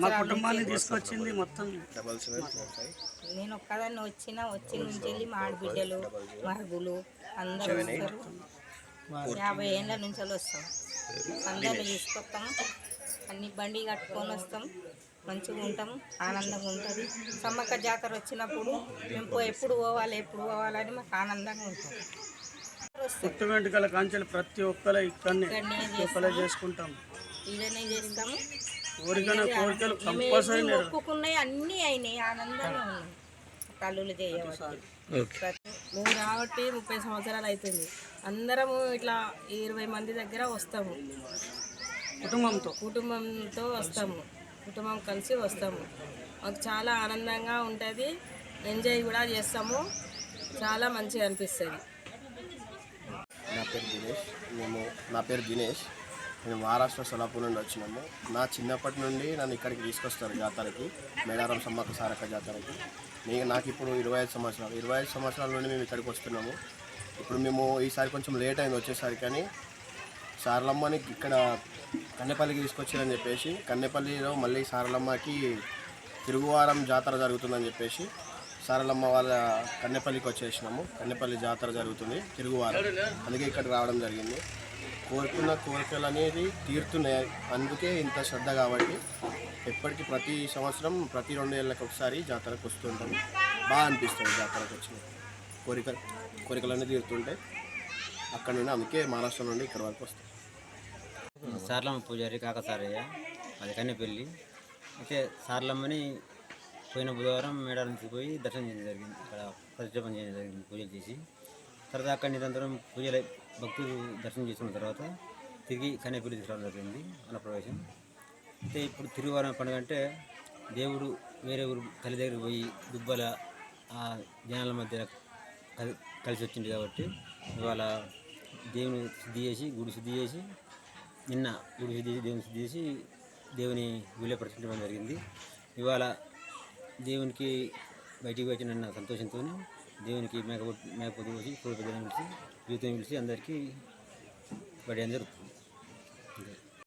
మా కుటుంబాన్ని తీసుకొచ్చింది మొత్తం. నేను ఒక్కదాన్ని వచ్చిన వచ్చి నుంచి వెళ్ళి మా ఆడబిడ్డలు మరుగులు అందరూ వస్తారు. యాభై ఏళ్ళ నుంచి వస్తాం అందరిని తీసుకొస్తాం. అన్ని బండి కట్టుకొని వస్తాం. మంచిగా ఉంటాం. ఆనందంగా ఉంటుంది. సమ్మక్క జాతర వచ్చినప్పుడు మేము పో- ఎప్పుడు పోవాలి ఎప్పుడు పోవాలని మాకు ఆనందంగా ఉంటాం వస్తాం పుట్టు వెంట్రుకల కాంచెలు ప్రతి ఒక్కరు ఇక్కడనే చేసుకుంటాం. ఇదనే చేస్తాము కోరికన కోరికలు మేము కంపల్సరీ మొక్కుకున్నాయి అన్నీ అయినాయి. ఆనందంగా ఉన్నాయి. తల్లులు చేయవచ్చు మేము రాబట్టి ముప్పై సంవత్సరాలు అవుతుంది అందరము ఇట్లా ఇరవై మంది దగ్గర వస్తాము. కుటుంబంతో. కుటుంబంతో వస్తాము. కుటుంబం కలిసి వస్తాము. మాకు చాలా ఆనందంగా ఉంటుంది. ఎంజాయ్ కూడా చేస్తాము. చాలా మంచిగా అనిపిస్తుంది. నా పేరు దినేష్. మేము నా పేరు దినేష్. నేను మహారాష్ట్ర సోలాపూర్ నుండి వచ్చినాము. నా చిన్నప్పటి నుండి నన్ను ఇక్కడికి తీసుకొస్తారు జాతరకి మేడారం సమ్మక్క సారక్క జాతరకి. నేను నాకు ఇప్పుడు ఇరవై ఐదు సంవత్సరాలు. ఇరవై ఐదు సంవత్సరాల నుండి మేము ఇక్కడికి వస్తున్నాము. ఇప్పుడు మేము ఈసారి కొంచెం లేట్ అయింది వచ్చేసరికి కానీ సారలమ్మని ఇక్కడ కన్నెపల్లికి తీసుకొచ్చారని చెప్పేసి కన్నెపల్లిలో మళ్ళీ సారలమ్మకి తిరుగువారం జాతర జరుగుతుందని చెప్పేసి సారలమ్మ వాళ్ళ కన్నెపల్లికి వచ్చేసినాము. కన్నెపల్లి జాతర జరుగుతుంది తిరుగువారం. అందుకే ఇక్కడ రావడం జరిగింది. కోరుకున్న కోరికలు అనేది తీరుతున్నాయి. అందుకే ఇంత శ్రద్ధ కాబట్టి ఎప్పటికీ ప్రతి సంవత్సరం ప్రతి రెండు ఏళ్ళకి ఒకసారి జాతరకు వస్తుంటాం బాగా అనిపిస్తుంది జాతరకు వచ్చిన కోరిక కోరికలన్నీ తీరుతుంటాయి అక్కడ నుండి అందుకే మహారాష్ట్ర నుండి ఇక్కడ వరకు వస్తాం. సార్లమ్మ పూజారి కాకసారయ్య అది కన్నెపల్లి. అయితే సార్లమ్మని పోయిన బుధవారం మేడారం పోయి దర్శనం చేయడం జరిగింది. ఇక్కడ ప్రతిష్టపం చేయడం జరిగింది పూజలు చేసి. తర్వాత అక్కడ నిరంతరం పూజలు భక్తులు దర్శనం చేసుకున్న తర్వాత తిరిగి కన్నెపల్లి తీసుకురావడం జరిగింది అన్నప్రవేశం. అయితే ఇప్పుడు తిరువారం పండుగ అంటే దేవుడు వేరే ఊరు తల్లి దగ్గరికి పోయి దుబ్బల ఆ జనాల మధ్య కలిసి వచ్చింది కాబట్టి ఇవాళ దేవుని శుద్ధి చేసి గుడి శుద్ధి చేసి నిన్న గుడి శుద్ధి చేసి దేవుని శుద్ధి చేసి దేవుని విలువపరచడం జరిగింది. ఇవాళ దేవునికి బయటికి వచ్చిన సంతోషంతో దేవునికి మేక మేకపోతు పోసి కోడి పెద్దలను పిలిచి జీవితం పిలిచి అందరికీ బడి అందరూ